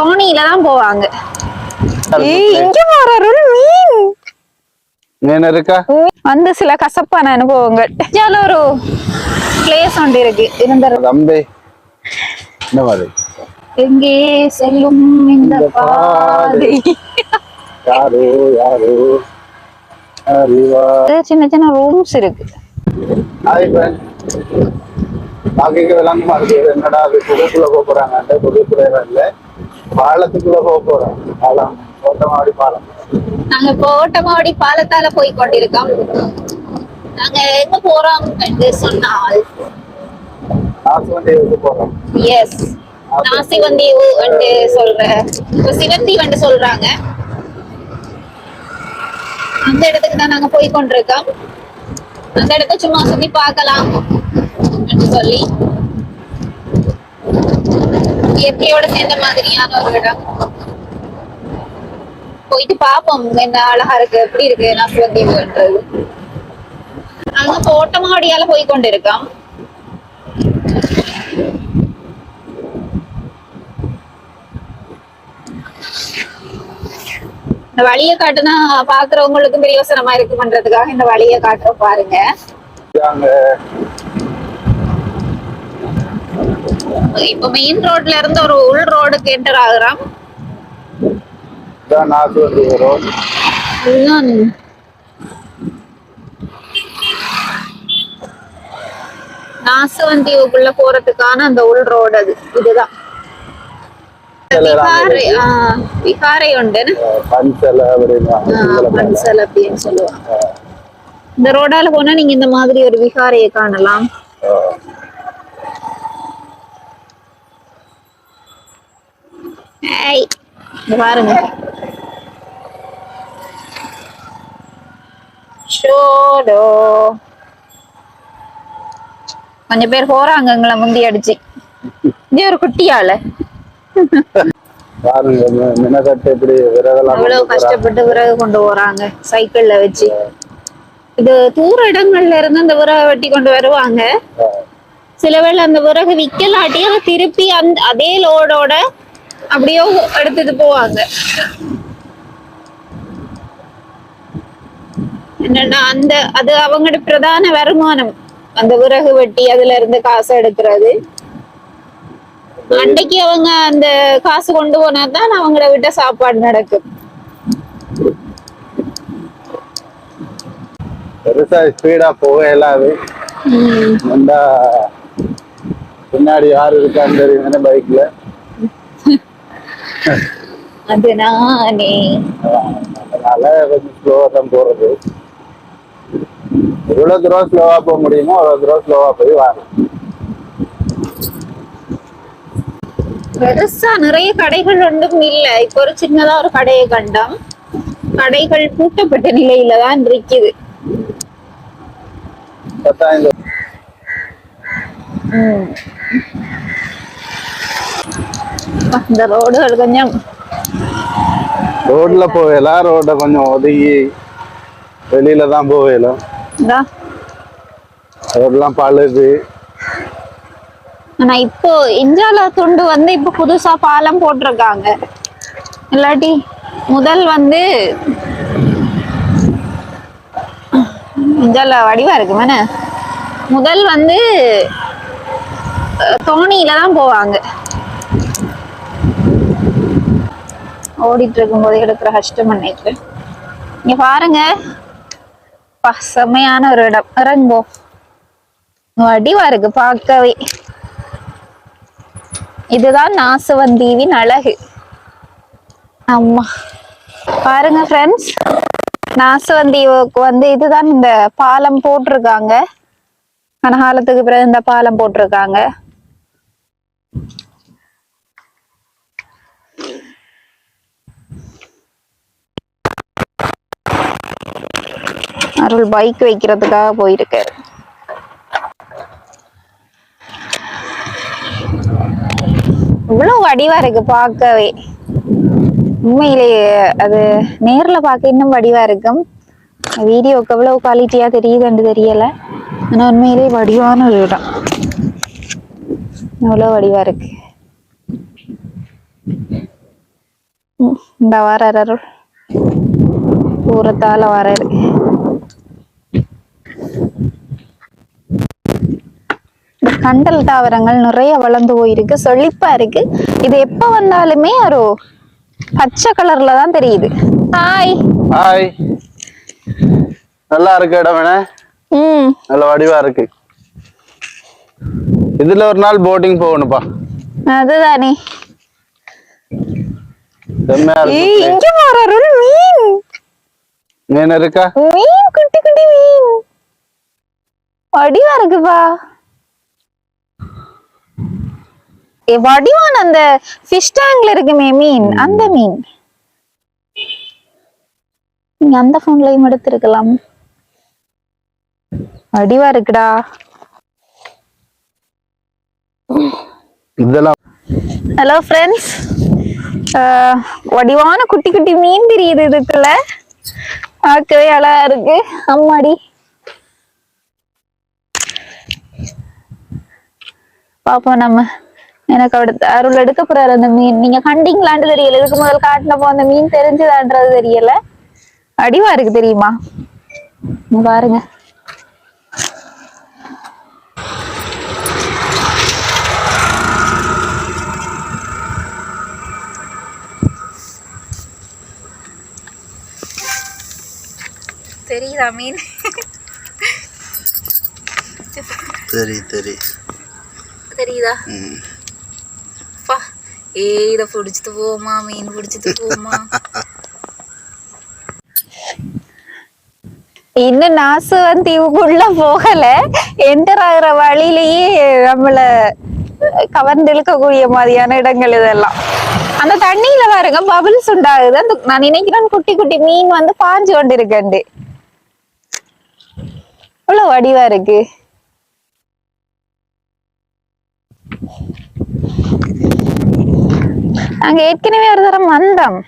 தோணியில தான் போவாங்க. இங்க போற மீன். மீன் இருக்கா? வந்து சில கசப்பான அனுபவங்கள். இந்தியால ஒரு பிளேஸ் ஒன்று இருக்கு. இருந்த தம்பி இந்த மாதிரி? எங்கே செல்லும் இந்த பாதை? யாரு யாரு? சின்ன சின்ன ரூம்ஸ் இருக்கு. பாக்கிக்கு விளங்கமா? இருக்குது என்னடா அது புதுக்குள்ள போக போறாங்க. புதுக்குள்ள இல்ல. பாலத்துக்குள்ள போக போறோம் பாலம் ஓட்டமாடி பாலம். நாங்க இப்போ ஓட்டமாவடி பாலத்தால போய் கொண்டிருக்கோம். நாங்க எங்க போறோம் என்று சொன்னால்? வண்டிக்கு போறோம். எஸ் நாசிவந்தீவு வந்து சொல்ற இப்ப சிவந்தி வந்து சொல்றாங்க. அந்த இடத்துக்கு தான் நாங்க போய் கொண்டிருக்கோம். அந்த இடத்த சும்மா சுத்தி பார்க்கலாம் என்று சொல்லி. இயற்கையோட சேர்ந்த மாதிரியான ஒரு இடம் போயிட்டு பாப்போம். என்ன அழகா இருக்கு. எப்படி இருக்கு? நான் நாங்க இப்போ ஓட்டமாடியால போய் கொண்டிருக்கோம். இந்த வழியை காட்டுனா பாக்குறவங்களுக்கும் பிரயோசனமா இருக்குமன்றதுக்காக இந்த வழியை காட்டுற பாருங்க அங்க இப்ப மெயின் ரோட்ல இருந்து ஒரு உள் ரோடுக்கு என்டர் ஆகுறோம் இதான் வண்டி வரும் இதுதான் நாசவந்திவுக்குள்ள போறதுக்கான அந்த உள் ரோடு அது. இதுதான். விகாரை உண்டு. பன்சல் அப்படின்னு சொல்லுவாங்க. இந்த ரோடால போனா நீங்க இந்த மாதிரி ஒரு விகாரையை காணலாம். இங்க பாருங்க. ஷோடோ. கொஞ்சம் பேர் போறாங்க எங்களை முந்தி அடிச்சு. இங்க ஒரு குட்டியால அவ்வளவு கஷ்டப்பட்டு விறகு கொண்டு போறாங்க சைக்கிள்ல வச்சு. இது தூர இடங்கள்ல இருந்து அந்த விறகு வெட்டி கொண்டு வருவாங்க. சில வேளை அந்த விறகு விக்கலாட்டி திருப்பி அந்த அதே லோடோட அப்படியே எடுத்துட்டு போவாங்க. என்னன்னா அந்த அது அவங்களோட பிரதான வருமானம். அந்த விறகு வெட்டி அதுல இருந்து காசு எடுக்கிறது. அன்னைக்கு அவங்க அந்த காசு கொண்டு போனா தான் அவங்கள விட்ட சாப்பாடு நடக்கும். பெருசா ஸ்பீடா போக இயலாது. பின்னாடி யாரு இருக்கான்னு தெரியும் பைக்ல அது நானே. அதனால கொஞ்சம் ஸ்லோவா தான் போறது. எவ்வளவு தூரம் ஸ்லோவா போக முடியுமோ அவ்வளவு தூரம் ஸ்லோவா போய் வரணும் பெருசா நிறைய கடைகள் ஒன்றும் இல்ல. இப்ப ஒரு சின்னதா ஒரு கடையை கண்டோம். கடைகள் பூட்டப்பட்ட நிலையில தான் இருக்குது. உம். இந்த ரோடுகள் கொஞ்சம் ரோட்ல போகலாம் ரோட கொஞ்சம் ஒதுங்கி வெளியில தான் இதா. ரோட்லாம் பழுது. ஆனா இப்போ இந்தியால துண்டு வந்து இப்ப புதுசா பாலம் போட்டிருக்காங்க. இல்லாட்டி முதல் வந்து இந்தியால வடிவா இருக்கு மேன முதல் வந்து தோணியில தான் போவாங்க. ஓடிட்டு இருக்கும்போது எடுக்கிற கஷ்டம் நினைக்கிறேன் இங்க பாருங்க. பா, செம்மையான ஒரு இடம். இறங்குவோம் வடிவா இருக்கு பார்க்கவே. இதுதான் நாசவந்தீவின் அழகு. ஆமா பாருங்க ஃப்ரெண்ட்ஸ் நாசவந்தீவுக்கு வந்து இதுதான் இந்த பாலம் போட்டிருக்காங்க. கனகாலத்துக்கு பிறகு இந்த பாலம் போட்டிருக்காங்க. அருள் பைக் வைக்கிறதுக்காக போயிருக்காரு. இவ்வளவு வடிவா இருக்கு பார்க்கவே. உண்மையிலேயே அது நேர்ல பார்க்க இன்னும் வடிவா இருக்கும். வீடியோக்கு எவ்வளவு குவாலிட்டியா தெரியுதுன்னு தெரியல. ஆனா உண்மையிலேயே வடிவான ஒரு இடம். எவ்வளவு வடிவா இருக்கு. இந்த வார அருள். தூரத்தால வராரு இந்த கண்டல் தாவரங்கள் நிறைய வளர்ந்து போயிருக்கு. செழிப்பா இருக்கு. இது எப்ப வந்தாலுமே ஒரு பச்சை கலர்ல தான் தெரியுது. ஹாய் ஹாய் நல்லா இருக்கு இடம் வேணே ம். நல்ல வடிவா இருக்கு. இதுல ஒரு நாள் போட்டிங் போகணும்ப்பா. அதுதானே. இங்க மீன். மீன் இருக்கா? மீன் குட்டி குட்டி மீன். வடிவா இருக்குப்பா. ஏ வடிவான அந்த ஃபிஷ் டேங்க்ல இருக்குமே மீன் அந்த மீன். நீங்க அந்த போன்லயும் எடுத்திருக்கலாம். வடிவா இருக்குடா. இதெல்லாம் ஹலோ ஃப்ரெண்ட்ஸ் வடிவான குட்டி குட்டி மீன் தெரியுது இதுக்குள்ள. பார்க்கவே அழகா இருக்கு. அம்மாடி. பாப்போம் நம்ம. எனக்கு அடுத்து அருள் எடுக்க போறாரு அந்த மீன். நீங்க கண்டீங்களான்னு தெரியல. இதுக்கு முதல் காட்டினப்போ அந்த மீன் தெரிஞ்சுதான்றது தெரியல. அடிவா இருக்கு தெரியுமா? பாருங்க. தெரியுதா மீன்? சரி சரி தெரியுதா? பா ஏ இத பிடிச்சிட்டு போமா மீன் பிடிச்சிட்டு போமா இன்னும் நாசுவன் தீவுக்குள்ள போகல. என்டர் ஆகுற வழியிலேயே நம்மள கவர்ந்துழுக்கக்கூடிய மாதிரியான இடங்கள் இதெல்லாம். அந்த தண்ணியில பாருங்க பபிள்ஸ் உண்டாகுது அந்த நான் நினைக்கிறேன் குட்டி குட்டி மீன் வந்து பாஞ்சு கொண்டு இருக்கண்டு இவ்வளவு வடிவா இருக்கு? நாங்க ஏற்கனவே ஒரு தரம் வந்தோம்.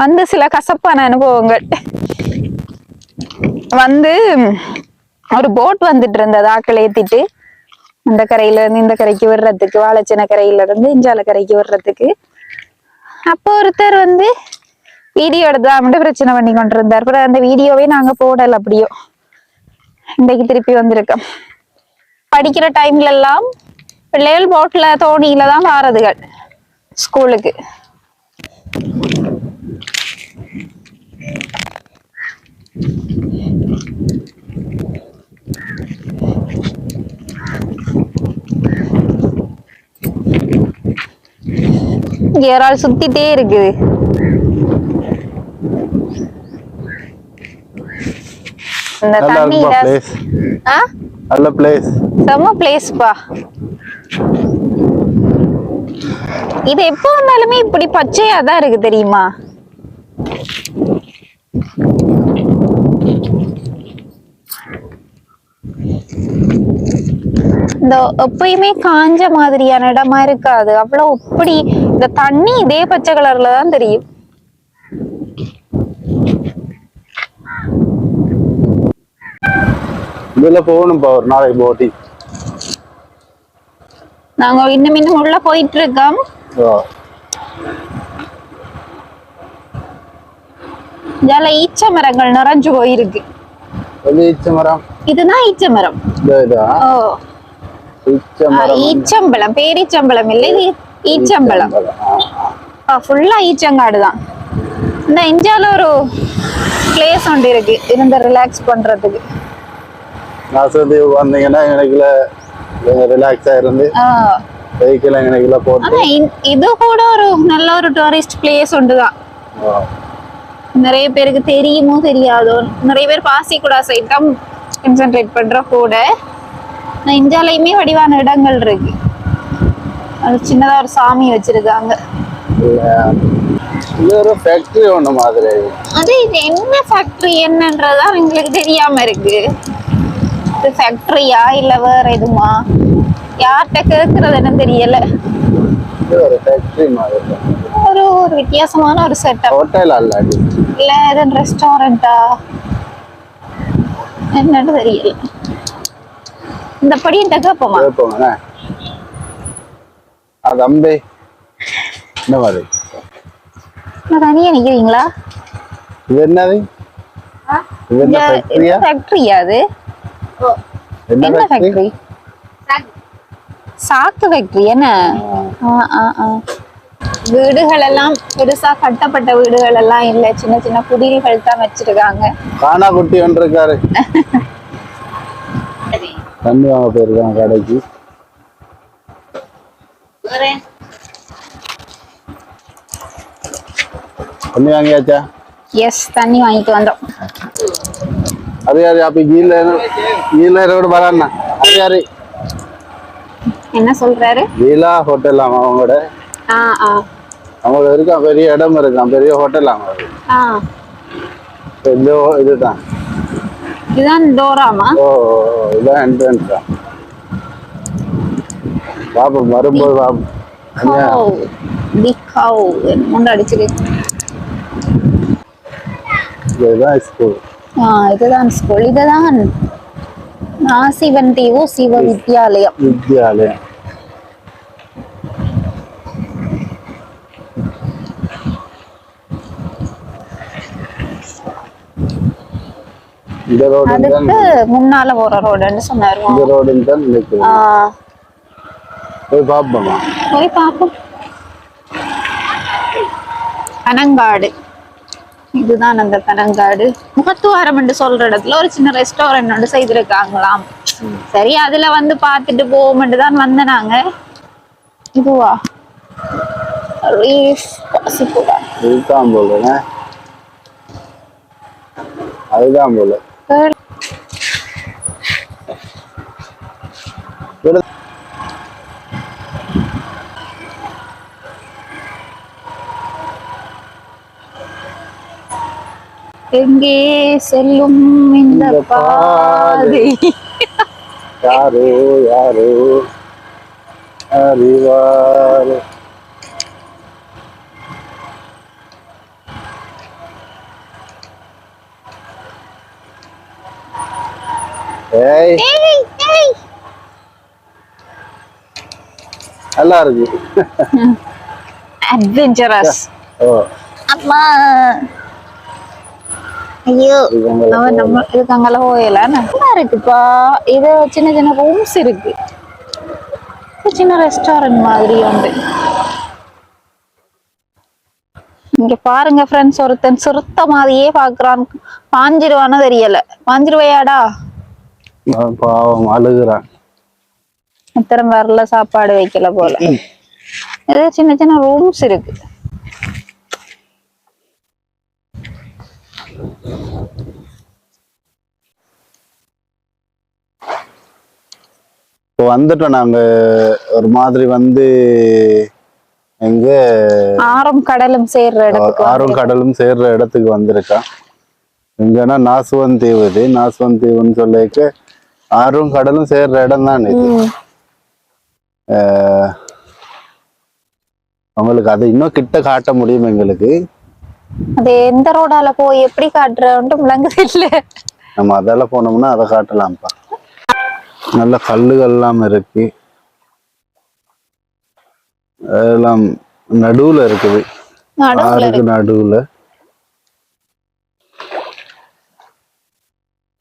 வந்து சில கசப்பான அனுபவங்கள். வந்து ஒரு போட் வந்துட்டு இருந்தது ஆக்கள் ஏத்திட்டு. இந்த கரையில இருந்து இந்த கரைக்கு விடுறதுக்கு வாழைச்சின கரையில இருந்து இஞ்சால கரைக்கு விடுறதுக்கு. அப்போ ஒருத்தர் வந்து வீடியோ எடுத்தாமட்டு பிரச்சனை பண்ணி கொண்டிருந்தார். அப்புறம் அந்த வீடியோவே நாங்க போடல அப்படியோ. இன்றைக்கு திருப்பி வந்திருக்கோம். படிக்கிற டைம்ல எல்லாம் பிள்ளைகள் போட்ல தோணியில தான் வாரதுகள். ஸ்கூலுக்கு. இங்க ஒரு ஆள் சுத்திட்டே இருக்குது. இந்த நல்லா தண்ணி நல்ல பிளேஸ் செம்ம பிளேஸ்ப்பா இது எப்போ வந்தாலுமே இப்படி பச்சையா தான் இருக்கு தெரியுமா? இந்த எப்பயுமே காஞ்ச மாதிரியான இடமா இருக்காது. அவ்வளவு இப்படி இந்த தண்ணி இதே பச்சை கலர்ல தான் தெரியும். இதுல போகணும்ப்பா ஒரு நாளைக்கு போட்டிங் நாங்க இன்னும் இன்னும் உள்ள போயிட்டு இருக்கோம். இதால ஈச்ச மரங்கள் நிறைஞ்சு போயிருக்கு. அது ஈச்ச மரம்? இதுதான் ஈச்ச மரம். ஓ. ஈச்ச மரம் ஈச்சம்பழம். பேரீச்சம்பழம் இல்லை இது ஈச்சம்பழம். ஃபுல்லா ஈச்சங்காடு தான். இந்த இந்தியால ஒரு பிளேஸ் ஒன்று இருக்கு. இருந்து ரிலாக்ஸ் பண்றதுக்கு. நாசதீவு வந்தீங்கன்னா எனக்குல ரிலாக்ஸா இருந்து. ஆனா இ- இது கூட ஒரு நல்ல ஒரு டூரிஸ்ட் பிளேஸ் ஒன்று தான் ஆ. நிறைய பேருக்கு தெரியுமோ தெரியாதோ நிறைய பேர் பாசிக்குடா சைட் தான் கான்சென்ட்ரேட் பண்ற கூட இந்தியாலயுமே வடிவான இடங்கள் இருக்கு அது சின்னதா ஒரு சாமி வச்சிருக்காங்க ஃபேக்டரி ஒண்ணு மாதிரி அது இது என்ன ஃபேக்டரி என்னன்றதுதான் எங்களுக்கு தெரியாம இருக்கு இது ஃபேக்டரியா இல்ல வேற எதுமா யார்கிட்ட கேக்குறதுன்னு தெரியல. இது ஒரு ஒரு வித்தியாசமான ஒரு செட்டப் ஹோட்டல் அல்லாடி இல்ல எதுவும் ரெஸ்டாரண்டா என்னன்னு தெரியல. இந்த படியிட்ட கேப்போமா? கேட்போங்கண்ணே அது அம்பே இந்த மாதிரி? நான் தனியா நிக்கிறீங்களா? இது என்னது? இது என்ன ஃபேக்டரியா ஃபேக்டரியா அது? என்ன என்ன ஃபேக்டரி சாக்கு ஃபேக்டரி என்ன. வீடுகள் எல்லாம் பெருசா கட்டப்பட்ட வீடுகள் எல்லாம் இல்ல. சின்ன சின்ன குடில்கள் தான் வச்சிருக்காங்க. காணா குட்டி ஒன்று இருக்காரு தண்ணி வாங்க போயிருக்காங்க கடைக்கு. தண்ணி வாங்கியாச்சா? எஸ் தண்ணி வாங்கிட்டு வந்தோம். அது யாரு? அப்ப கீழ கீழ ரோடு வராண்ணா அது யாரு? என்ன சொல்றாரு? லீலா ஹோட்டல் அவங்களோட. ஆ ஆ. அவங்க இருக்கான் பெரிய இடம் இருக்கான் பெரிய ஹோட்டல் அவங்க ஆ. இந்த ஹோ- இதுதான். இதுதான் டோராமா? ஓ இதான் என்ட்ரன்ஸ் தான் பாப்போம் வரும்போது பாப்போம் இதுதான் ஸ்கூல் ஆ இதுதான் ஸ்கூல் இதுதான் நாசிவன் தீவு சிவ வித்யாலயம். வித்யாலயம் இந்த ரோடு தான் அதுக்கு முன்னால போற ரோடுன்னு சொன்னாரு. இந்த ரோடு தான் ஆ, போய் பார்ப்போமா போய் பார்ப்போம் பனங்காடு. இதுதான் அந்த பனங்காடு. முகத்துவாரம் என்று சொல்ற இடத்துல ஒரு சின்ன ரெஸ்டாரண்ட் ஒன்று செய்திருக்காங்களாம். சரி அதுல வந்து பார்த்துட்டு போவோம்னு தான் வந்த நாங்க. இதுவா? ரீஃப் பசிப்புடா இதுதான் போல அதுதான் போல. எங்கே செல்லும் இந்த இந்த பாதை? யாரோ யாரோ அறிவாரோ. ஏய். ஏய், ஏய். நல்லா இருக்கு. அட்வென்ச்சரஸ் ஓ. அம்மா. ஐயோ இது அவன் நம்ம இதுக்கு அங்கெல்லாம் போயல நல்லா இருக்குப்பா. இது சின்ன சின்ன ரூம்ஸ் இருக்கு. இது சின்ன ரெஸ்டாரண்ட் மாதிரி உண்டு. இங்க பாருங்க ஃப்ரெண்ட்ஸ் ஒருத்தன் சிறுத்த மாதிரியே பாக்குறான். பாஞ்சிருவானு தெரியல. பாஞ்சிருவையாடா அவன் பாவம் அழுகுறான். இத்தனை வரல சாப்பாடு வைக்கல போல. இது சின்ன சின்ன ரூம்ஸ் இருக்கு. இப்போ வந்துட்டோம் நாங்க. ஒரு மாதிரி வந்து எங்க ஆறும் கடலும் சேர்ற இடத்துக்கு ஆறும் கடலும் சேர்ற இடத்துக்கு வந்திருக்கான் எங்கன்னா நாசுவன் தீவு இது. நாசுவன் தீவுன்னு சொல்லிக்க ஆறும் கடலும் சேர்ற இடம் தான் இது. உங்களுக்கு அதை இன்னும் கிட்ட காட்ட முடியும் எங்களுக்கு. அது எந்த ரோடால போய் எப்படி காட்டுறோன்ட்டு விளங்குது இல்ல நம்ம அதெல்லாம் போனோம்னா அதை காட்டலாம்ப்பா. நல்ல கல்லுகள் எல்லாம் இருக்கு. அதெல்லாம் நடுவுல இருக்குது. நடுவுல ஆறுக்கு நடுவுல.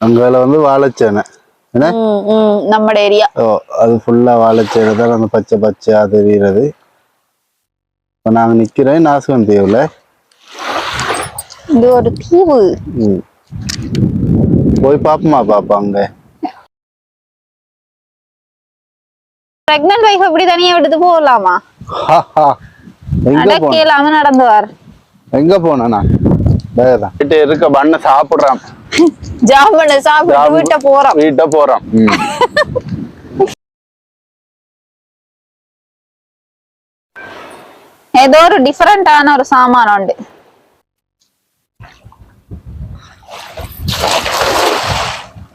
அங்கால வந்து வாழைச்சேனை. என்ன? ம், ம், நம்மட ஏரியா. ஓ அது ஃபுல்லா வாழைச்சேனை தான் அந்த பச்சை பச்சையா தெரியுறது இப்போ நாங்க நிக்கிறேன் நாசுவன் தீவுல. இது ஒரு தீவு. போய் பாப்போமா பாப்பா அங்க. பிரெக்னன்ட் வைஃப் எப்படி தனியா விட்டுட்டு போகலாமா ஹாஹா. எங்க போன? நடக்க இல்லாம நடந்துவார். எங்க போன நான். வீட்டு இருக்க பண்ண சாப்பிடுறான். ஜாமனை சாப்பிட்டு வீட்டை போறோம். வீட்டை போறான். ஏதோ ஒரு டிஃபரெண்டான ஒரு சாமான் உண்டு.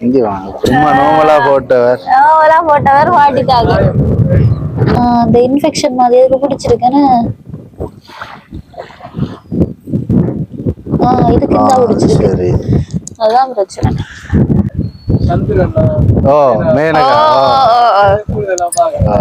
இங்க வாங்க. சும்மா நோமலா போட்டவர். அதெல்லாம் போட்டவர் வாட்டிட்டாங்க அந்த இன்ஃபெக்ஷன் மாதிரி எதுக்கு பிடிச்சிருக்கேன்னு? ஆ, இதுக்கு தான் பிடிச்சிருக்கு. சரி. அதுதான் பிரச்சனை. ஓ மேனகா. ஓ, ஓ. ஓ.